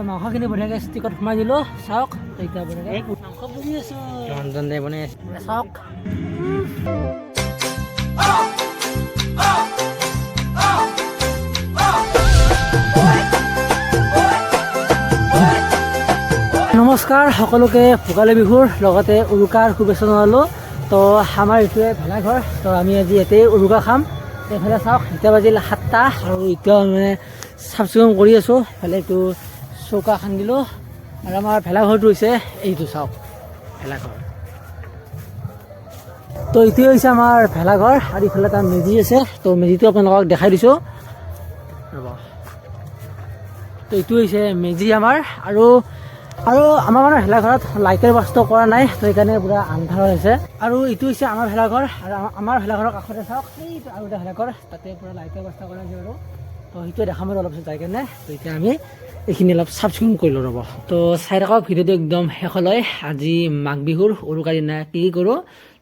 তো মাংসখিনি বঢ়িয়াকৈ ষ্টিকত সোমাই দিলোঁ চাওক এতিয়া বঢ়িয়াকৈ মাংস বহি আছোঁ ৰঞ্জনে বনাই আছে চাওক নমস্কাৰ সকলোকে ভোগালী বিহুৰ লগতে উৰুকাৰ শুভেচ্ছা জনালোঁ তো আমাৰ এইটোৱে ভেলাঘৰ তো আমি আজি ইয়াতেই উৰুকা খাম এইফালে চাওক এতিয়া বাজিল সাতটা আৰু এতিয়াও মানে চাফ চিকুণ কৰি আছোঁ এইফালে এইটো চৌকা খান্দিলোঁ আৰু আমাৰ ভেলাঘৰটো হৈছে এইটো চাওক, ভেলাঘৰ। তো এইটোৱে হৈছে আমাৰ ভেলাঘৰ, আৰু ইফালে এটা মেজি আছে। তো মেজিটো আপোনালোকক দেখাই দিছোঁ। ৰ'ব। তো এইটো হৈছে মেজি আমাৰ, আৰু আৰু আমাৰ মানে ভেলাঘৰত লাইটৰ ব্যৱস্থা কৰা নাই, তো সেইকাৰণে পূৰা আন্ধাৰ হৈছে আৰু এইটো হৈছে আমাৰ ভেলাঘৰ, আৰু আমাৰ- ভেলাঘৰৰ কাষতে চাওক সেইটো আৰু এটা ভেলাঘৰ, তাতে পূৰা লাইটৰ ব্যৱস্থা কৰা হৈছে আৰু। তো সেইটোৱে দেখাম আৰু অলপ যাই কেনে তো এতিয়া আমি এইখিনি অলপ চাফ চিকুণ কৰিলোঁ ৰ'ব। তো চাই থাকক, ভিডিঅ'টো একদম শেষলৈ আজি মাঘ বিহুৰ উৰুকাৰ দিনা কি কৰোঁ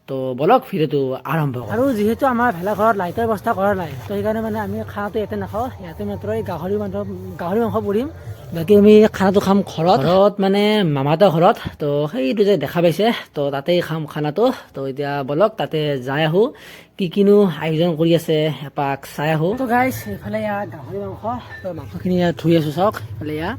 তো বলক ভিডিঅ'টো আৰম্ভ কৰোঁ আৰু যিহেতু আমাৰ ভেলাঘৰত লাইটৰ ব্যৱস্থা কৰা নাই তো সেইকাৰণে মানে আমি খানাটো ইয়াতে নাখাওঁ ইয়াতে মাত্ৰ এই গাহৰি মাংস গাহৰি মাংস পুৰিম। বাকী আমি খানাটো খাম ঘৰত। ঘৰত মানে মামাহঁতৰ ঘৰত তো সেইটো যে দেখা পাইছে তো তাতেই খাম খানাটো। তো এতিয়া বলক তাতে যাই আহোঁ কি কিনো আয়োজন কৰি আছে এপাক চাই আহোঁ। তো গাইছ এইফালে ইয়াত গাহৰি মাংস তো মাংসখিনি ইয়াত ধুই আছোঁ চাওক এইফালে ইয়াত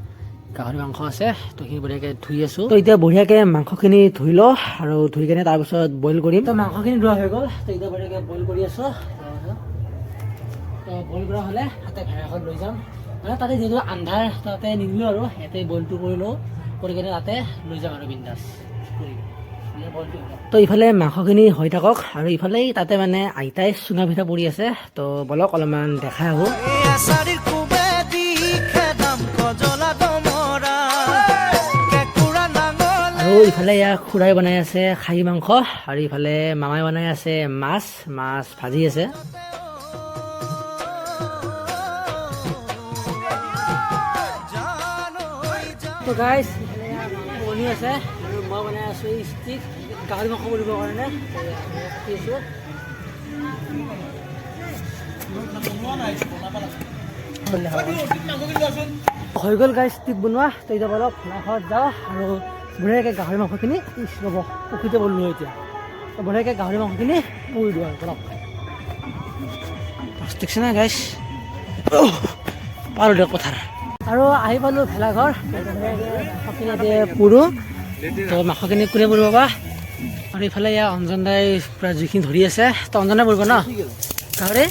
গাহৰি মাংস আছে তো সেইখিনি বঢ়িয়াকৈ ধুই আছোঁ। তো এতিয়া বঢ়িয়াকৈ মাংসখিনি ধুই লওঁ আৰু ধুই কেনে তাৰপিছত বইল কৰিম। তো মাংসখিনি ধোৱা হৈ গ'ল তো এতিয়া বঢ়িয়াকৈ বইল কৰি আছোঁ। তো বইল কৰা হ'লে তাতে ভেড়াখন লৈ যাম। মানে তাতে যিহেতু আন্ধাৰ তাতে নিদিলোঁ আৰু ইয়াতে বইলটো কৰি লওঁ। কৰি কেনে তাতে লৈ যাম আৰু বিন্দাছ। তো ইফালে মাংসখিনি হৈ থাকক আৰু ইফালে তাতে মানে আইতাই চুঙা পিঠা পৰি আছে তো বলক অলপমান দেখাই আহোঁ। আৰু ইফালে খুৰাই বনাই আছে খাহী মাংস আৰু ইফালে মামাই বনাই আছে মাছ মাছ ভাজি আছে। মাংস মাংস হৈ গ'ল গাই ষ্টিক বনোৱা। তো এতিয়া বলক ঘৰত যাওঁ আৰু বঢ়িয়াকৈ গাহৰি মাংসখিনি ইচ ৰ'ব পুখুৰীতে বলো এতিয়া। তো বঢ়িয়াকৈ গাহৰি মাংসখিনি পুৰি দিওঁ আৰু প্লাষ্টিক না গাইছ পাৰোঁ দিয়ক পথাৰ। আৰু আহি পালোঁ ভেলাঘৰ। মাংসখিনি পুৰোঁ। তো মাংসখিনি কোনে পুৰিব বা? আৰু ইফালে ইয়াৰ অঞ্জন দাই পূৰা জুইখিনি ধৰি আছে তো অঞ্জনে পুৰিব ন? গাহৰি?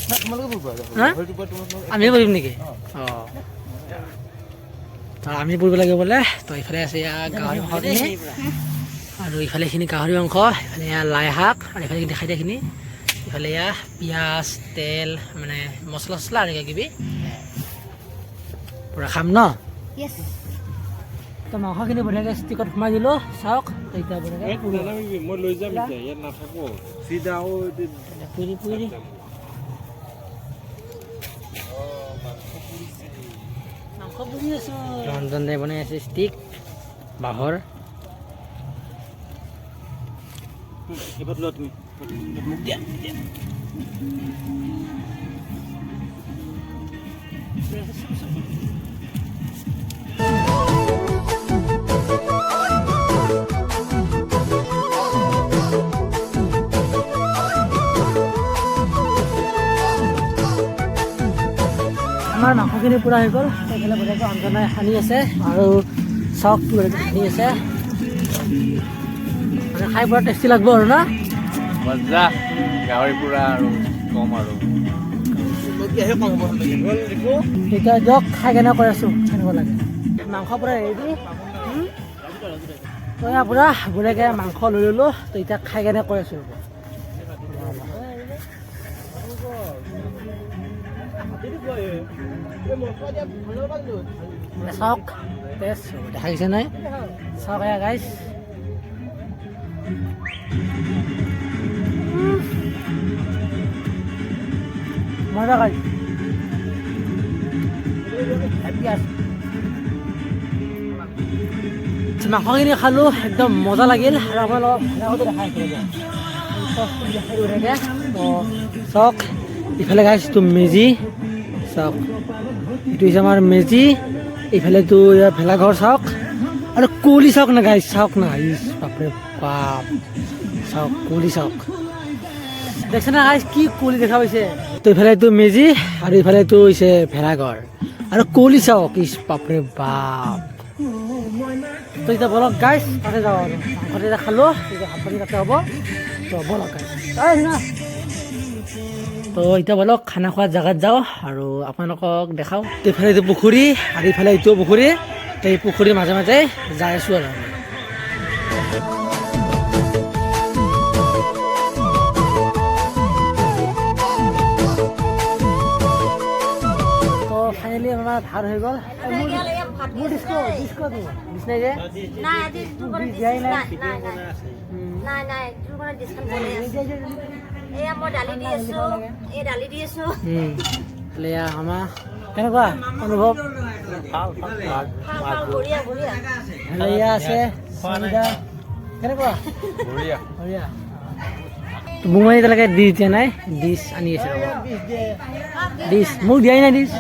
হা? আমি পুৰিম নেকি? অঁ। তো আমি পুৰিব লাগিব বোলে। তো ইফালে আছে ইয়াৰ গাহৰি মাংসখিনি আৰু ইফালে এইখিনি গাহৰি মাংস ইফালে ইয়াৰ লাই শাক আৰু ইফালে দেখাই দিয়াখিনি ইফালে ইয়াৰ পিঁয়াজ তেল মানে মছলা চছলা আৰু কিবা। কিবি পূৰা খাম ন? তো মাংসখিনি বঢ়িয়াকৈ ষ্টিকত সোমাই দিলোঁ চাওক। এতিয়া বঢ়িয়াকৈ পুৰি নালাগে মই লৈ যাম এতিয়া ইয়াত নাথাকো চিধা আকৌ পুৰি পুৰি মাংস পুৰি আছোঁ ৰঞ্জন দাই বনাই আছে ষ্টিক বাঁহৰ দিয়া আমাৰ মাংসখিনি পূৰা হৈ গ'ল। এইফালে বঢ়িয়াকৈ অঞ্জনাই সানি আছে আৰু চাওক বঢ়িয়াকৈ সানি আছে। মানে খাই পূৰা টেষ্টি লাগিব আৰু ন? মজা গাহৰি পুৰা আৰু কম আৰু। এতিয়া দিয়ক খাই কেনে কৈ আছোঁ কেনেকুৱা লাগে। মাংস পূৰা ৰেডি তো এয়া পূৰা বঢ়িয়াকৈ মাংস লৈ ল'লোঁ তো এতিয়া খাই কেনে কৈ আছোঁ। চাওক টেষ্ট দেখা গৈছে নাই? চাওক এয়া গাইছ মজা গাইছ মাংসখিনি খালোঁ, একদম মজা লাগিল। আৰু আমাৰ লগত দেখাই চাওক ইফালে গাইছ এইটো মেজি। চাওক। এইটো হৈছে আমাৰ মেজি এইফালেতো ভেলাঘৰ চাওক। আৰু কুঁৱলী চাওক না গাই চাওক না, ইছ বাপৰে বাপ। চাওক, কুঁৱলী চাওক। দেখছে না গাইছ কি কুঁৱলী দেখা পাইছে? তো এইফালেতো মেজি আৰু এইফালেতো হৈছে ভেলাঘৰ। আৰু কুঁৱলী চাওক, ইছ বাপৰে বাপ। তো এতিয়া বলক গাইছ তাতে যাওঁ আৰু। এতিয়া খালোঁ, এতিয়া ভাত পানী তাতে হ'ব। তো বলক গাইছ শুনা তো এতিয়া বলক খানা খোৱা জেগাত যাওঁ আৰু আপোনালোকক দেখাওঁ। তো ইফালে এইটো পুখুৰী আৰু ইফালে এইটো পুখুৰী তো এই পুখুৰীৰ মাজে মাজে যাই আছোঁ আৰু আমি। তো ফাইনেলি আমাৰ ভাত হৈ গ'ল। মোৰ ডিস্কো যে? নাই নাই। নাই নাই নাই নাই নাই দুৰ্গত ডিছকাউণ্ট বনাই আছে। এয়া মই দালি দি আছো এই দালি দি আছো উম, লেয়া আমাৰ কেনেকুৱা অনুভৱ লেয়া আছে কেনেকুৱা? বঢ়িয়া। বঢ়িয়া। এতিয়ালৈকে ডিছ দিয়া নাই ডিছ আনি আছে ডিছ মোক দিয়াই নাই ডিছ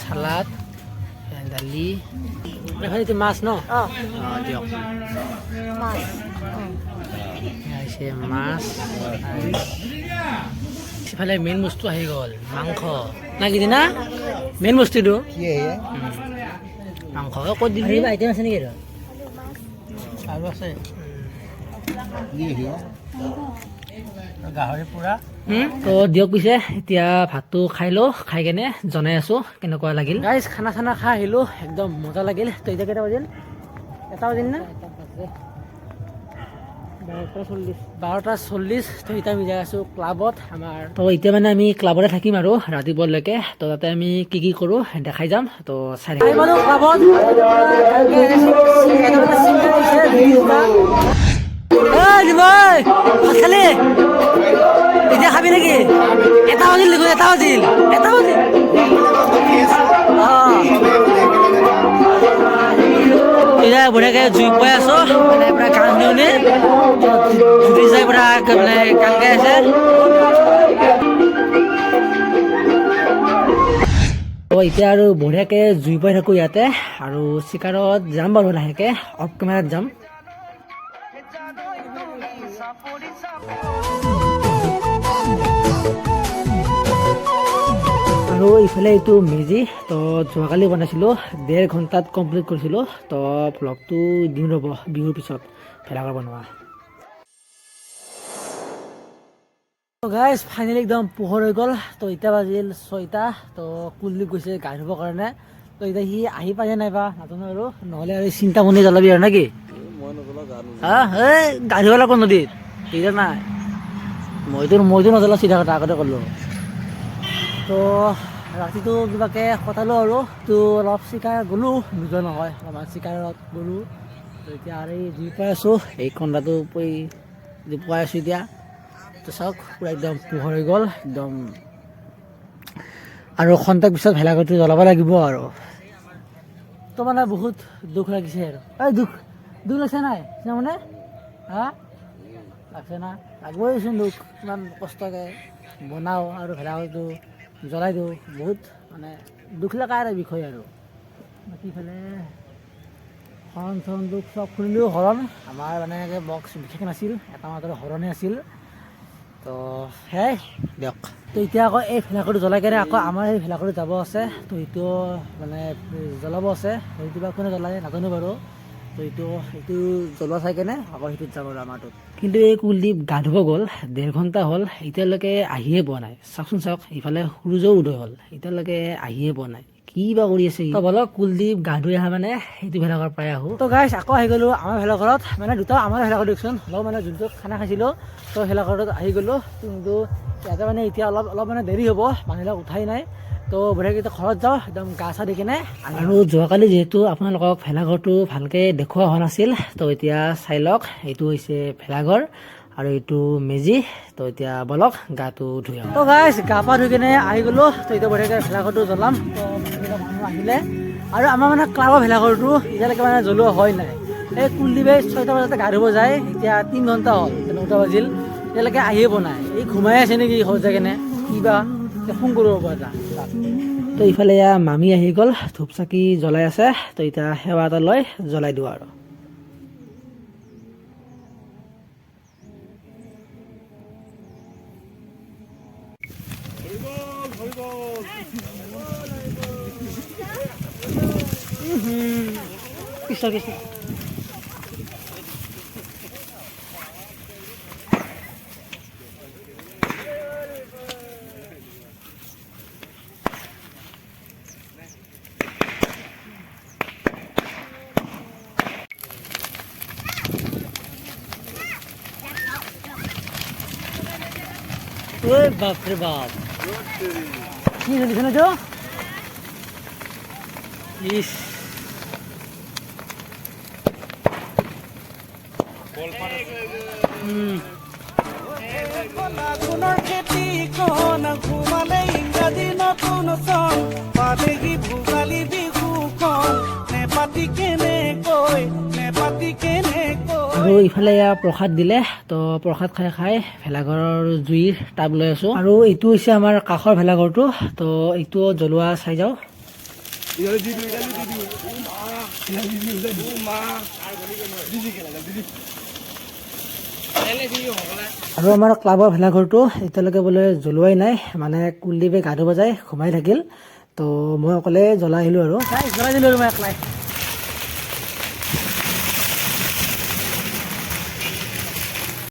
চালাড দালি এইফালে এইটো মাছ ন অঁ দিয়ক মাছ এয়া হৈছে মাছ সিফালে মেইন বস্তু আহি গ'ল মাংস না কি না মেইন বস্তুটো। মাংস ক'ত দিবি আইটেম আছে নেকি আৰু আছে তো দিয়ক পিছে এতিয়া ভাতটো খাই লওঁ খাই কেনে জনাই আছোঁ কেনেকুৱা লাগিল। গাইজ খানা চানা খাই আহিলোঁ একদম মজা লাগিল। তো এতিয়া কেইটা বাজিল? এটা বাজিল না? বাৰটা চল্লিছ। বাৰটা চল্লিছ তো এতিয়া আমি যাই আছোঁ ক্লাবত আমাৰ তো এতিয়া মানে আমি ক্লাবতে থাকিম আৰু ৰাতিপুৱালৈকে। তো তাতে আমি কি কি কৰোঁ দেখাই যাম। তো চাই ক্লাবত? খালি? এতিয়া খাবি নেকি? এটা বাজিল দেখোন এটা বাজিল এটা বাজিল বঢ়িয়াকৈ জুই পাই আছো মানে পুৰা শুনি শুনি জুই যাই পুৰা মানে গাই আছে। তো এতিয়া আৰু বঢ়িয়াকৈ জুই পাই থাকোঁ ইয়াতে, আৰু চিকাৰত যাম বাৰু লাহেকৈ অফ কেমেৰাত যাম। আৰু ইফালে এইটো মেজি, তো যোৱাকালি বনাইছিলোঁ ডেৰ ঘণ্টাত কমপ্লিট কৰিছিলোঁ, তো ভ্লগটো দিম ৰ'ব, বিহুৰ পিছত, ভেলাঘৰ বনোৱা। গাইজ ফাইনেলি একদম পোহৰ হৈ গ'ল, তো এতিয়া বাজিল ছয়টা, তো কুলদীপ গৈছে গা ধুবৰ কাৰণে, তো এতিয়া সি আহি পাইছে নাইবা, নাজানো আৰু, নহ'লে আৰু চিন্তামণি জ্বলাবি আৰু নেকি? হা? এই গা ধুব লাগিব নদীত? এতিয়া নাই? মইতো মইতো নজ্বলাওঁ চিধা কথা আগতে ক'লোঁ। তো ৰাতিটো কিবাকে কটালোঁ আৰু। তো অলপ চিকাৰ গ'লোঁ নিজৰ নহয় অলপমান চিকাৰত গ'লোঁ। তো এতিয়া আৰু এই জুই পাই আছোঁ এই কন্দাটো পৰি জুই পাই আছোঁ এতিয়া। তো চাওক পূৰা একদম পোহৰ হৈ গ'ল একদম। আৰু খন্তেক পিছত ভেলাঘৰটো জ্বলাব লাগিব আৰু। তো মানে বহুত দুখ লাগিছে আৰু। এই দুখ। দুখ লাগিছে নাই? মানে? হা? লাগছে না? লাগবইচোন দুখ। ইমান কষ্টকৈ বনাওঁ আৰু ভেলাঘৰটো জ্বলাই দিওঁ বহুত মানে দুখ লগা এটা বিষয় আৰু। বাকী ইফালে হৰণ চৰণ দুখ চব শুনিলেও হৰণ। আমাৰ মানে এনেকৈ বক্স বিশেষ নাছিল এটা মাত্ৰ হৰণে আছিল। তো সেয়াই দিয়ক। তো এতিয়া আকৌ এই ভেলাঘৰটো জ্বলাই কেনে আকৌ আমাৰ এই ভেলাঘৰটো যাব আছে। তো সেইটো মানে জ্বলাব আছে। সেইটো বা কোনে জ্বলাই নাজানো বাৰু। এইটো জ্বলোৱা চাই কেনে আকৌ সেইটোত যাব আমাৰটোত কিন্তু এই কুলদীপ গা ধুব গ'ল ডেৰ ঘণ্টা হ'ল এতিয়ালৈকে আহিয়ে পোৱা নাই। চাওকচোন চাওক ইফালে সূৰ্যও উদয় হ'ল এতিয়ালৈকে আহিয়ে পোৱা নাই। কি বা কৰি আছে বলক কুলদীপ গা ধুই অহা মানে সেইটো ভেলাঘৰ পাই আহোঁ। তো গাইছ আকৌ আহি গ'লোঁ আমাৰ ভেলাঘৰত। মানে দুটা আমাৰ ভেলাঘৰ দিয়কচোন অলপ মানে যোনটো খানা খাইছিলোঁ তো ভেলাঘৰত আহি গ'লোঁ। কিন্তু ইয়াতে মানে এতিয়া অলপ অলপ মানে দেৰি হ'ব। মানুহবিলাক উঠাই নাই। তো বঢ়িয়াকৈ ঘৰত যাওঁ একদম গা চা দি কিনে আৰু যোৱাকালি যিহেতু আপোনালোকক ভেলাঘৰটো ভালকৈ দেখুওৱা হোৱা নাছিল তো এতিয়া চাই লওক এইটো হৈছে ভেলাঘৰ। আৰু এইটো মেজি, তো এতিয়া বলক গাটো ধুই আহোঁ তো গাইছ গা পা ধুই কিনে আহি গ'লোঁ, তো এতিয়া বঢ়িয়াকৈ ভেলাঘৰটো জ্বলাম। তো আহিলে। আৰু আমাৰ মানে ক্লাবৰ ভেলাঘৰটো এতিয়ালৈকে মানে জ্বলোৱা হয় নাই। এই কুলদীপে ছয়টা বজাতে গা ধুব যায়, এতিয়া তিনি ঘণ্টা হ'ল, নটা বাজিল। এতিয়ালৈকে আহিয়ে পোৱা নাই। এই ঘুমাই আছে নেকি যায় কেনে? কিবা ফোন কৰিব পৰা যা তো ইফালে মামী আহি গ'ল ধূপ চাকি জ্বলাই আছে। তো এতিয়া সেৱা এটা লৈ জ্বলাই দিওঁ আৰু। 있어 있어 왜 바쁘리 밥 কি নদী তো ইস। হুম। লাগুনৰ খেতিখন ঘুমালে ইংৰাজী নতুন চন পালেহি ভোগালী নেপাতি কেনেকৈ আৰু ইফালে প্ৰসাদ দিলে তো প্ৰসাদ খাই খাই ভেলাঘৰৰ জুইৰ টাব লৈ আছো। আৰু এইটো হৈছে আমাৰ কাষৰ ভেলাঘৰটো তো এইটো জ্বলোৱা চাই যাওঁ। আৰু আমাৰ ক্লাবৰ ভেলাঘৰটো এতিয়ালৈকে বোলে জ্বলোৱাই নাই মানে কুলদীপে গা ধুব যায় সোমাই থাকিল। তো মই অকলে জ্বলাই আহিলোঁ আৰু। জ্বলাই দিলোঁ আৰু মই একলাই।